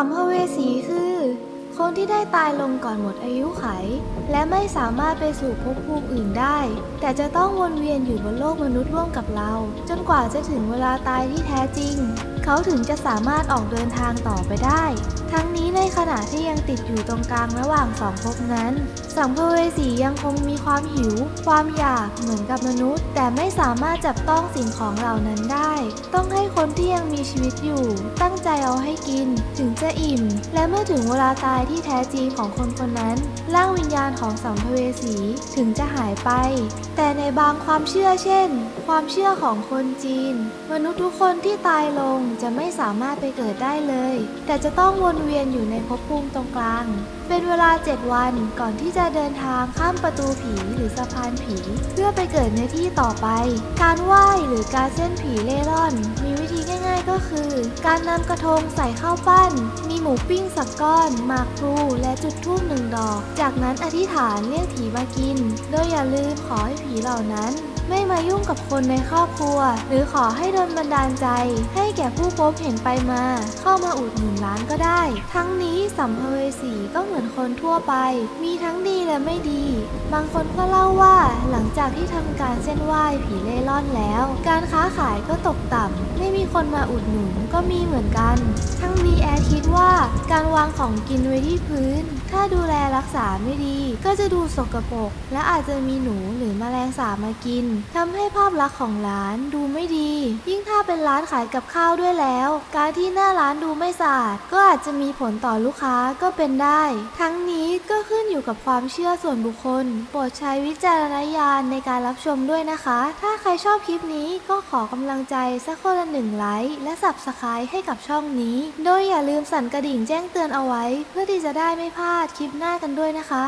ัมภเวสีคือ คนที่ได้ตายลงก่อนหมดอายุไข และไม่สามารถไปสู่ภพภูมิอื่นได้ แต่จะต้องวนเวียนอยู่บนโลกมนุษย์ร่วมกับเรา จนกว่าจะถึงเวลาตายที่แท้จริง เขาถึงจะสามารถออกเดินทางต่อไปได้ ทั้งนี้ในขณะที่ยังติดอยู่ตรงกลางระหว่างสองภพนั้น สัมภเวสียังคงมีความหิว ความอยากเหมือนกับมนุษย์ แต่ไม่สามารถจับต้องสิ่งของเหล่านั้นได้ ต้อง คนที่ยังมีชีวิตอยู่ ตั้งใจเอาให้กิน ถึงจะอิ่ม และเมื่อถึงเวลาตายที่แท้จริงของคนคนนั้น ร่างวิญญาณของสัมภเวสีถึงจะหายไป แต่ในบางความเชื่อเช่น ความเชื่อของคนจีน มนุษย์ทุกคนที่ตายลงจะไม่สามารถไปเกิดได้เลย แต่จะต้องวนเวียนอยู่ในภพภูมิตรงกลาง เป็นเวลา 7 วันก่อนที่จะเดินทางข้ามประตูผีหรือสะพานผี เพื่อไปเกิดในที่ต่อไป การไหว้หรือการเส้นผีเล่ร่อนมีวิ ธีง่ายๆก็คือ การนำกระทงใส่ข้าวปั้น มีหมูปิ้งสักก้อนหมากพลูและจุดธูปหนึ่งดอก จากนั้นอธิษฐานเรียกผีมากิน โดยอย่าลืมขอให้ผีเหล่านั้นไม่มายุ่งกับคนในครอบครัว หรือขอให้ดลบันดาลใจ ให้แก่ผู้พบเห็นไปมา เข้ามาอุดหนุนร้านก็ได้ ทั้งนี้สัมภเวสีก็เหมือนคนทั่วไป มีทั้งดีและไม่ดี บางคนก็เล่าว่าหลังจากที่ทำการเส้นไหว้ผีเล่ร่อนแล้ว การค้าขายก็ตกต่ำไม่มีคนมาอุดหนุนก็มีเหมือนกัน ทั้งนี้แอร์คิดว่าการวางของกินไว้ที่พื้น ถ้าดูแลรักษาไม่ดี ก็จะดูสกปรกและอาจจะมีหนูหรือแมลงสาบมากินทำให้ภาพลักษณ์ของร้านดูไม่ดี ยิ่งถ้าเป็นร้านขายกับข้าวด้วยแล้ว การที่หน้าร้านดูไม่สะอาดก็อาจจะมีผลต่อลูกค้าก็เป็นได้ ทั้งนี้ก็ขึ้นอยู่กับความเชื่อส่วนบุคคล โปรดใช้วิจารณญาณในการรับชมด้วยนะคะ ถ้าใครชอบคลิปนี้ก็ขอกำลังใจสักคนละหนึ่งไลค์และ Subscribe ให้กับช่องนี้ โดยอย่าลืมสั่นกระดิ่งแจ้งเตือนเอาไว้ เพื่อที่จะได้ไม่พลาดคลิปหน้ากันด้วยนะคะ